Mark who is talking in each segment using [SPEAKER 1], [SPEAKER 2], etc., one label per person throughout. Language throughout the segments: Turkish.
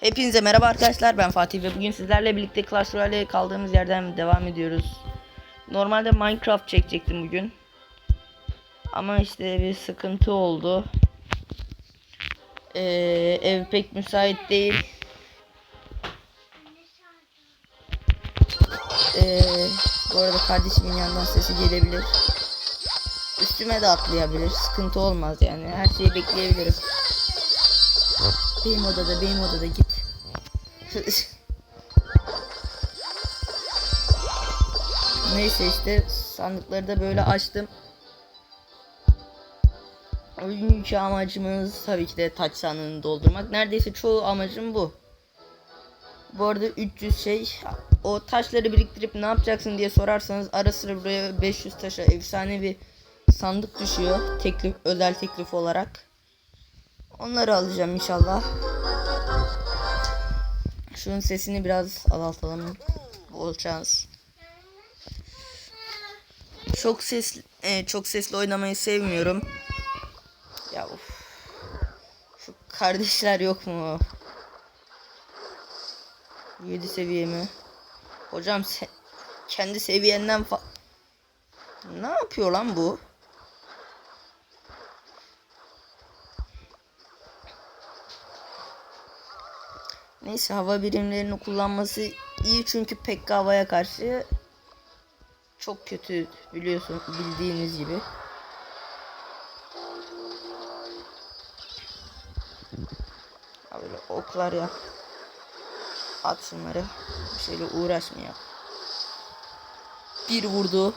[SPEAKER 1] Hepinize merhaba arkadaşlar ben Fatih ve bugün sizlerle birlikte Clash Royale'e kaldığımız yerden devam ediyoruz. Normalde Minecraft çekecektim bugün. Ama işte bir sıkıntı oldu. Ee, ev pek müsait değil. Ee, bu arada kardeşimin yandan sesi gelebilir. Üstüme de atlayabilir. Sıkıntı olmaz yani. Her şeyi bekleyebilirim. Benim odada, benim odada git. Neyse işte sandıkları da böyle açtım. Bugünkü amacımız tabii ki de taç sandığını doldurmak. Neredeyse çoğu amacım bu. Bu arada 300 şey o taşları biriktirip ne yapacaksın diye sorarsanız ara sıra buraya 500 taşa efsane bir sandık düşüyor. Teklif özel teklif olarak. Onları alacağım inşallah. Şunun sesini biraz azaltalım. Bol şans. Çok ses e, çok sesli oynamayı sevmiyorum. Ya of. Şu kardeşler yok mu? 7 seviye mi? Hocam sen kendi seviyenden fa Ne yapıyor lan bu? Neyse hava birimlerini kullanması iyi çünkü pek havaya karşı çok kötü biliyorsun bildiğiniz gibi. Böyle oklar ya. At şunları. Bir şeyle uğraşmıyor. Bir vurdu.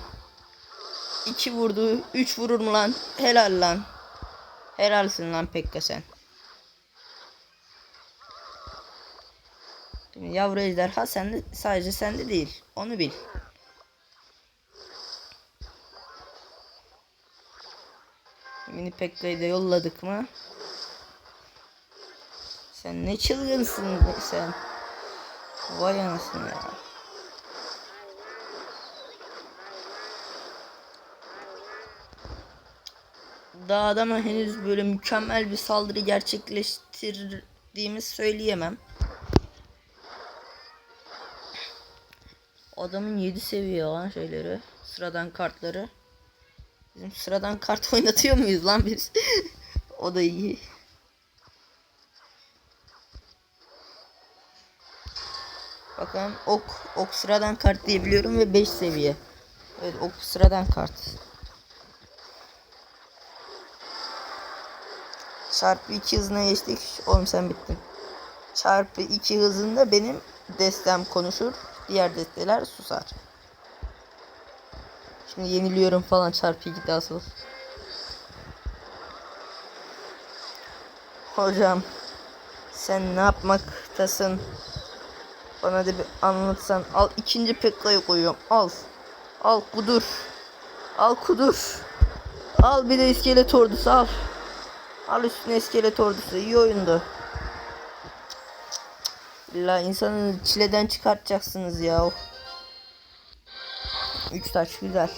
[SPEAKER 1] iki vurdu. Üç vurur mu lan? Helal lan. Helalsin lan Pekka sen. yavru ejderha sende sadece sende değil. Onu bil. Mini Pekka'yı da yolladık mı? Sen ne çılgınsın sen. Vay anasını ya. Daha adama henüz böyle mükemmel bir saldırı gerçekleştirdiğimi söyleyemem. Adamın 7 seviye olan şeyleri, sıradan kartları. Bizim sıradan kart oynatıyor muyuz lan biz? o da iyi. Bakın ok, ok sıradan kart diye biliyorum ve 5 seviye. Evet ok sıradan kart. Çarpı 2 hızına geçtik. Oğlum sen bittin. Çarpı 2 hızında benim destem konuşur. Diğer desteler susar. Şimdi yeniliyorum falan çarpı 2 asıl. Hocam sen ne yapmaktasın? Bana da bir anlatsan. Al ikinci Pekka'yı koyuyorum. Al. Al kudur. Al kudur. Al bir de iskelet ordusu al. Al üstüne iskelet ordusu. İyi oyundu. İlla insanı çileden çıkartacaksınız ya. Üç taş güzel.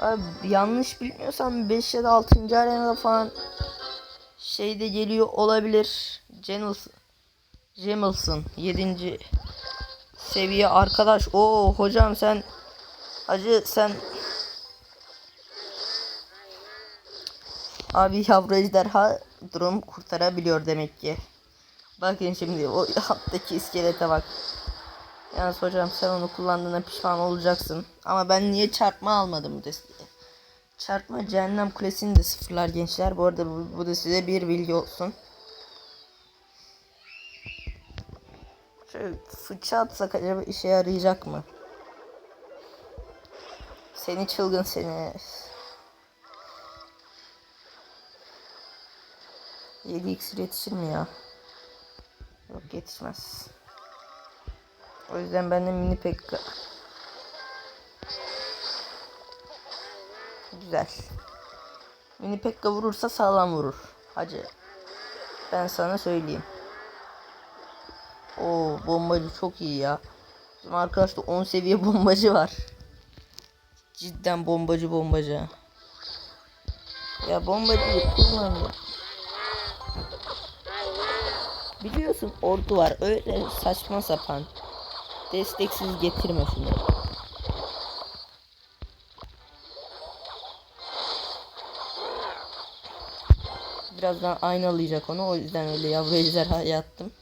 [SPEAKER 1] Abi yanlış bilmiyorsam 5 ya da 6. arenada falan şeyde geliyor olabilir. Jenilson. Jamilson 7. seviye arkadaş. O hocam sen Hacı sen Abi yavru ejderha durum kurtarabiliyor demek ki. Bakın şimdi o alttaki iskelete bak. Yalnız hocam sen onu kullandığına pişman olacaksın. Ama ben niye çarpma almadım bu desteği? Çarpma cehennem kulesini de sıfırlar gençler. Bu arada bu, bu da size bir bilgi olsun. Şöyle fıça atsak acaba işe yarayacak mı? Seni çılgın seni. 7 iksir yetişir mi ya? Yok yetişmez. O yüzden ben de mini pekka. Güzel. Mini pekka vurursa sağlam vurur. Hacı. Ben sana söyleyeyim. O bombacı çok iyi ya. Bizim arkadaşta 10 seviye bombacı var. Cidden bombacı bombacı. Ya bombacıyı kullanıyor. Biliyorsun ordu var. Öyle saçma sapan. Desteksiz getirme şunu. Birazdan aynalayacak onu. O yüzden öyle yavru ejderha yattım.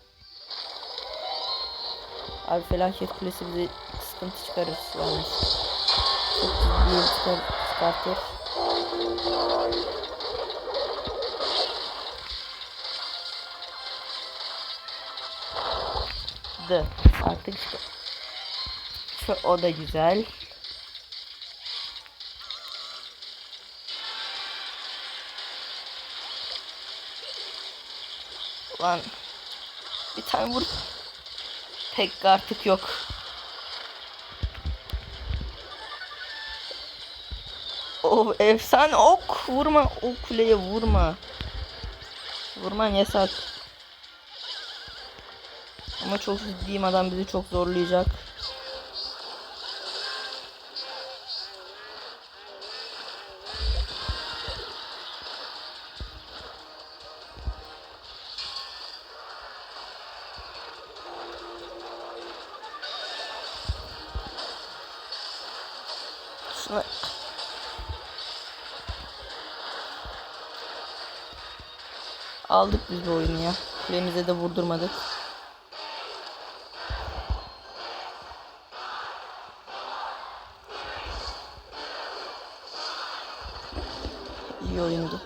[SPEAKER 1] Abi felaket kulesi bize sıkıntı çıkarır. Çok ciddi çıkar, çıkartır. D. Artık. Şu, o da güzel. Lan bir tane vur. Pek artık yok. O efsane ok vurma o kuleye vurma. Vurman yasak. Ama çok ciddiyim adam bizi çok zorlayacak. Aldık biz bu oyunu ya. Kulemize de vurdurmadık. İyi oyundu.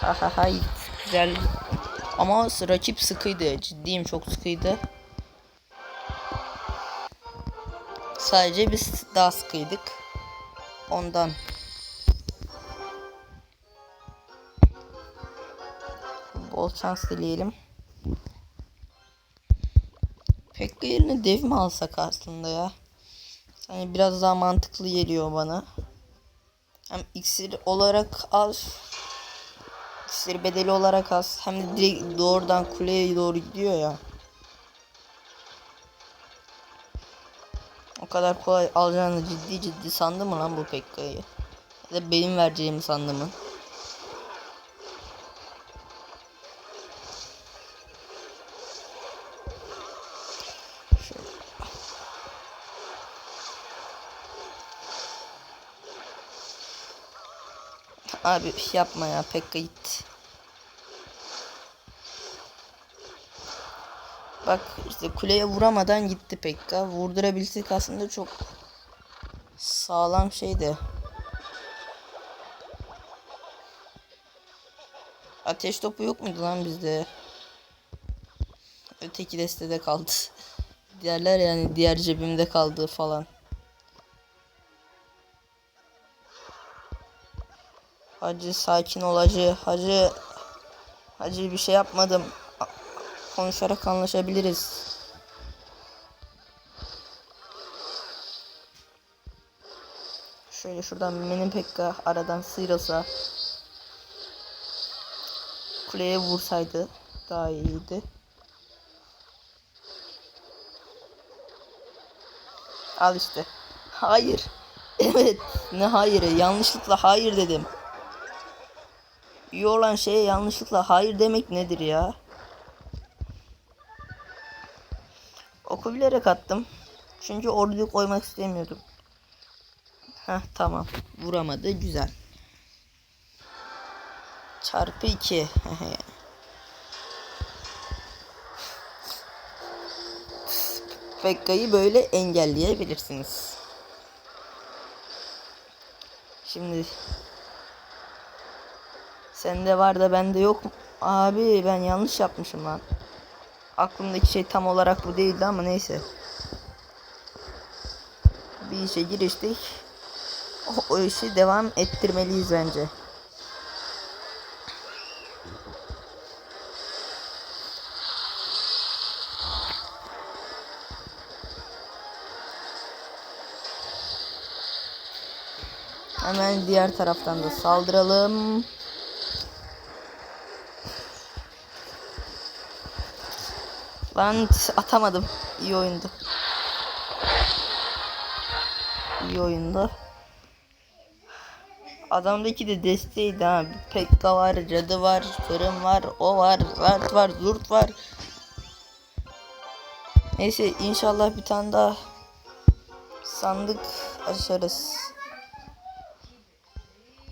[SPEAKER 1] Ha ha ha güzel. Ama rakip sıkıydı. Ciddiyim çok sıkıydı. Sadece biz daha sıkıydık. Ondan. Bol şans dileyelim. Pekka yerine dev mi alsak aslında ya? Hani biraz daha mantıklı geliyor bana. Hem iksir olarak az. İksir bedeli olarak az. Hem de direkt doğrudan kuleye doğru gidiyor ya. O kadar kolay alacağını ciddi ciddi sandı mı lan bu Pekka'yı? Ya da benim vereceğimi sandı mı? Abi yapma ya Pekka git. Bak işte kuleye vuramadan gitti Pekka. Vurdurabilsek aslında çok sağlam şeydi. Ateş topu yok muydu lan bizde? Öteki destede kaldı. Diğerler yani diğer cebimde kaldı falan. Hacı sakin ol hacı. Hacı. Hacı bir şey yapmadım. Konuşarak anlaşabiliriz. Şöyle şuradan benim Pekka aradan sıyrılsa. Kuleye vursaydı daha iyiydi. Al işte. Hayır. Evet. Ne hayırı? Yanlışlıkla hayır dedim. İyi olan şeye yanlışlıkla hayır demek nedir ya? Oku bilerek attım. Çünkü orduyu koymak istemiyordum. Heh tamam. Vuramadı. Güzel. Çarpı 2. Pekka'yı böyle engelleyebilirsiniz. Şimdi sende var da bende yok. Abi ben yanlış yapmışım lan. Aklımdaki şey tam olarak bu değildi ama neyse. Bir işe giriştik. O, o işi devam ettirmeliyiz bence. Hemen diğer taraftan da saldıralım. T- atamadım. İyi oyundu. İyi oyundu. Adamdaki de desteğiydi ha. Pekka var, cadı var, fırın var, o var, zart var, zurt var. Neyse inşallah bir tane daha sandık açarız.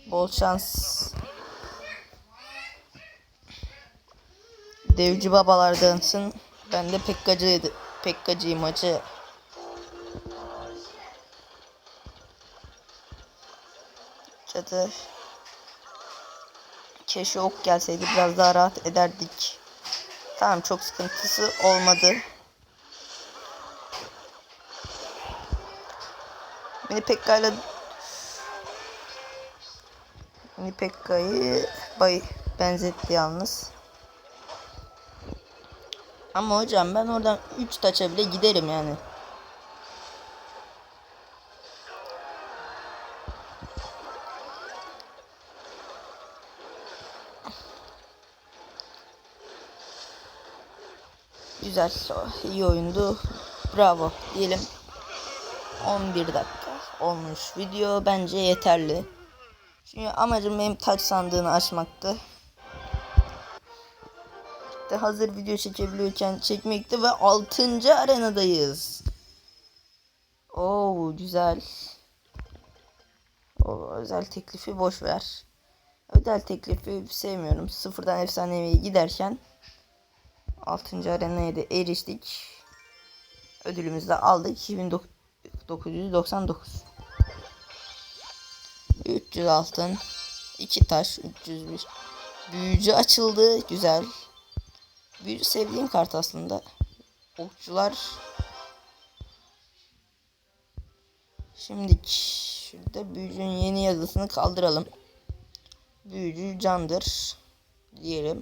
[SPEAKER 1] Bol şans. Devci babalardansın. Ben de Pekkacıydı. Pekkacıyım acı. Cadı. Keşke ok gelseydi biraz daha rahat ederdik. Tamam çok sıkıntısı olmadı. Mini Pekka'yla Mini Pekka'yı bay benzetti yalnız. Ama hocam ben oradan 3 taça bile giderim yani. Güzel. iyi oyundu. Bravo diyelim. 11 dakika olmuş video. Bence yeterli. Çünkü amacım benim taç sandığını açmaktı. İşte hazır video çekebiliyorken çekmekti ve 6. arenadayız. Oo güzel. O özel teklifi boş ver. Özel teklifi sevmiyorum. Sıfırdan efsaneviye giderken 6. arenaya da eriştik. Ödülümüzü de aldık. 2999. 300 altın. 2 taş. 301. Büyücü açıldı. Güzel. Büyücü sevdiğim kart aslında. Okçular. Şimdi şurada büyücünün yeni yazısını kaldıralım. Büyücü candır. Diyelim.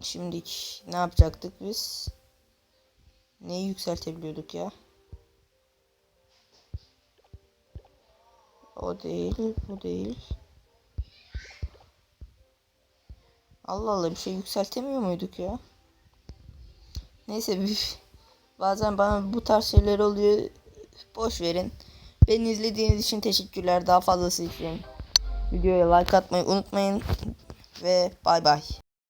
[SPEAKER 1] Şimdi ne yapacaktık biz? Neyi yükseltebiliyorduk ya? O değil, bu değil. Allah Allah bir şey yükseltemiyor muyduk ya? Neyse bir, bazen bana bu tarz şeyler oluyor. Boş verin. Beni izlediğiniz için teşekkürler. Daha fazlası için videoya like atmayı unutmayın. Ve bay bay.